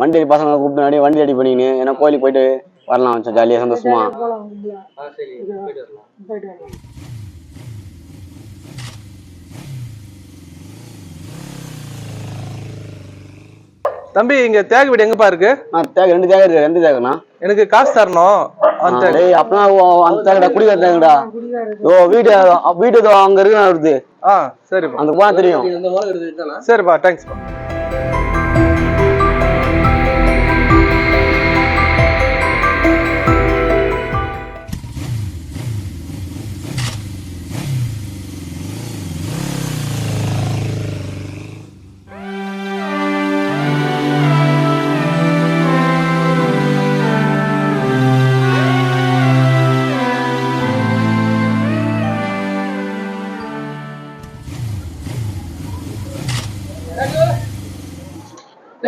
வண்டி அடி பசங்களை கூப்பிட்டு அப்படியே வண்டி அடி பண்ணின்னு ஏன்னா கோயிலுக்கு போயிட்டு வரலாம் வச்சோம் ஜாலியாக சந்தோஷமா. போலாம் போயிட்டு வரலாம். தம்பி இங்க தேக வீடு எங்கப்பா இருக்கு? ஆ தேவை ரெண்டு தேவை இருக்கு ரெண்டு தேவைண்ணா எனக்கு காசு தரணும். அந்த தேக்கு. டேய் அப்பனா அந்த தேவைடா குடிக்கிற தேவைடா ஓ வீடு வீடு அங்க இருக்கு வருது ஆ சரிப்பா. அந்த போனா தெரியும். சரிப்பா தேங்க்ஸ்ப்பா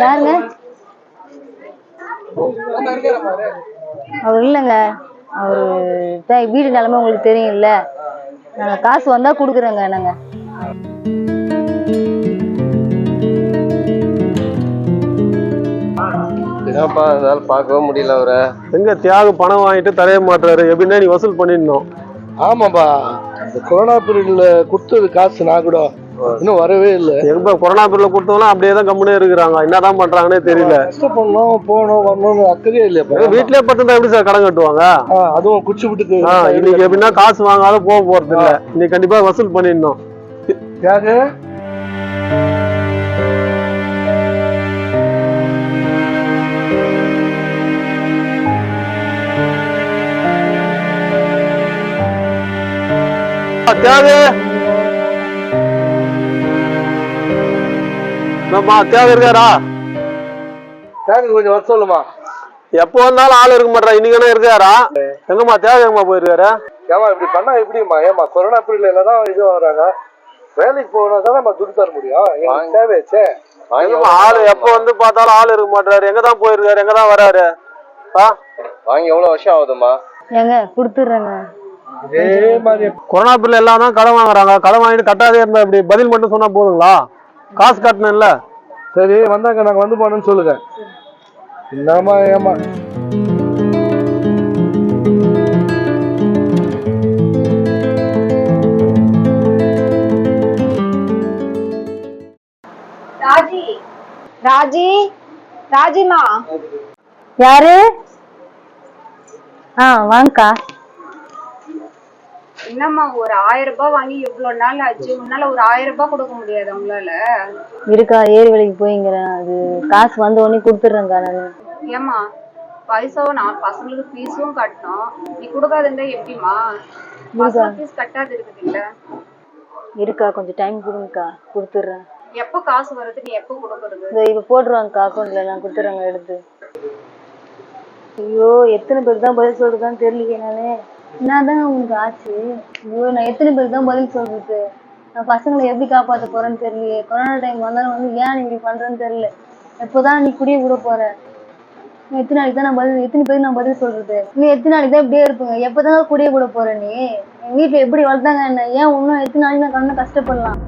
யாருங்க? அவர் இல்லைங்க. அவர் தான் வீடு நிலைமை உங்களுக்கு தெரியும்ல. நாங்கள் காசு வந்தால் கொடுக்குறோங்க நாங்கள் என்னப்பா அதால பார்க்கவே முடியல அவரை? எங்க தியாகு பணம் வாங்கிட்டு தரைய மாட்டுறாரு? எப்படின்னா நீ வசூல் பண்ணிடணும்? ஆமாப்பா. இந்த கொரோனா பீரியட்ல கொடுத்தது காசு நான் கூட. இன்னும் வரவே இல்லை. எங்க கொரோனா பீரியட்ல கொடுத்தவங்க அப்படியே தான் கம்முனே இருக்கிறாங்க. என்னதான் பண்றாங்கன்னே தெரியல. கஷ்டப்படணும் போகணும் வரணும்னு அக்கறையே எங்க வீட்லயே பத்திருந்தா எப்படி சார் கடன் கட்டுவாங்க? அதுவும் குச்சி விட்டுக்கு இன்னைக்கு எப்படின்னா காசு வாங்காத போக போறது இல்ல. இன்னைக்கு கண்டிப்பா வசூல் பண்ணிடணும். ஆ, என்னம்மா தியாகு இருக்காரா தியாகு கொஞ்சம் வர சொல்லுமா. எப்போ வந்தாலும் ஆள் இருக்க மாட்டா இன்னைக்கு இருக்காரா? எங்கம்மா எங்கம்மா போயிருக்காரு? ஏமா இப்படி பண்ணா எப்படிம்மா? ஏமா கொரோனா பீரியட்ல என்னதான் இது வராங்க? வேலைக்கு போனா தான் நம்ம துட்டு தர முடியும்? எங்களுக்கு தேவையாச்சே? ஆளு எப்போ வந்து பார்த்தாலும் ஆள் இருக்க மாட்டாரு எங்க தான் போயிருக்காரு? எங்க தான் வராரு? ஆ? வாங்கி எவ்வளவு வருஷம் ஆகுதுமா ஏங்க கொடுத்துட்றேங்க. மாதிரி கொரோனா பில் எல்லாம் தான் கடன் வாங்குறாங்க. கடன் வாங்கிட்டு கட்டாதே இருந்தா இப்படி பதில் மட்டும் சொன்னா போதுங்களா? காசு கட்டணும்ல? சரி வந்தாங்க நாங்க வந்து போனோம்னு சொல்லுங்க. என்னம்மா ஏமா ராஜி. ராஜி? ராஜிமா யாரு? ஆ வாங்கக்கா. என்னம்மா ஒரு ஆயிரம் ரூபாய் வாங்கி இவ்வளவு நாள் ஆச்சு? உன்னால ஒரு ஆயிரம் ரூபாய் கொடுக்க முடியாது உங்களால. இருக்கா ஏரி வேலைக்கு போய்ங்கிறேன் அது காசு வந்த உடனே கொடுத்துட்றேங்க்கா நான். ஏம்மா பைசாவும் நான் பசங்களுக்கு ஃபீஸும் கட்டணும். நீ கொடுக்காதுண்டா எப்படிம்மா? பசங்க ஃபீஸ் கட்டாது இருக்குது இல்ல இருக்கா கொஞ்சம் டைம் கொடுங்கக்கா கொடுத்துட்றேன். எப்போ காசு வருது நீ எப்போ கொடுக்கறது? இந்த இப்போ போட்டுருவாங்கக்கா அக்கௌண்ட்ல நான் கொடுத்துட்றேங்க எடுத்து. ஐயோ எத்தனை பேருக்கு தான் பதில் சொல்றதுன்னு தெரியலையே நானு. என்னதான் உங்களுக்கு ஆச்சு? ஐயோ நான் எத்தனை பேருக்கு தான் பதில் சொல்றது? நான் பசங்களை எப்படி காப்பாற்ற போறேன்னு தெரியலையே. கொரோனா டைம் வந்தாலும் வந்து ஏன் நீ இப்படி பண்றேன்னு தெரியல. எப்போதான் நீ குடிய கூட போற? எத்தனை நாளைக்கு தான் நான் பதில் எத்தனை பேருக்கு நான் பதில் சொல்றது? நீ எத்தனை நாளைக்கு தான் இப்படியே இருப்பீங்க? எப்போதான் குடிய கூட போற நீ? எங்க வீட்டுல எப்படி வளர்த்தாங்க என்ன? ஏன் இன்னும் எத்தனை நாளைக்கு நான் கண்ணு கஷ்டப்படலாம்?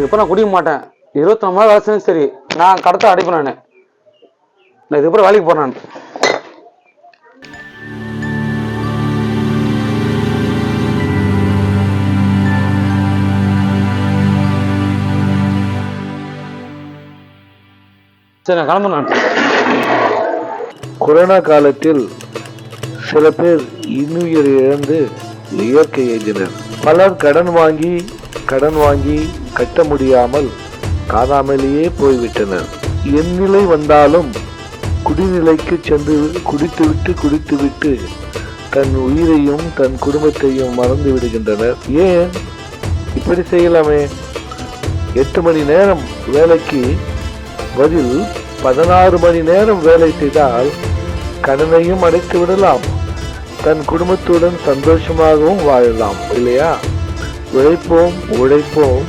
இது இப்போ நான் குடிக்க மாட்டேன். இருபத்தி நாலு வேலை செஞ்சு சரி நான் கடத்த அடைப்பேன் நான். நான் இதுக்கப்புறம் வேலைக்கு போறேன் நான். சரி நான் கிளம்புறேன் கொரோனா காலத்தில் சில பேர் இன்னுயிர் இழந்து இயற்கை எய்தினர் பலர் கடன் வாங்கி கடன் வாங்கி கட்ட முடியாமல் காணாமலேயே போய்விட்டனர் என் நிலை வந்தாலும் குடிநிலைக்கு சென்று குடித்துவிட்டு குடித்துவிட்டு தன் உயிரையும் தன் குடும்பத்தையும் மறந்து விடுகின்றனர். ஏன்? இப்படி செய்யலாமே? எட்டு மணி நேரம் வேலைக்கு பதில் பதினாறு மணி நேரம் வேலை செய்தால் கடனையும் அடைத்து விடலாம் தன் குடும்பத்துடன் சந்தோஷமாகவும் வாழலாம் இல்லையா? உழைப்போம் உழைப்போம்.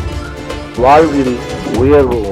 வாழ்வில் உயர்வோம்.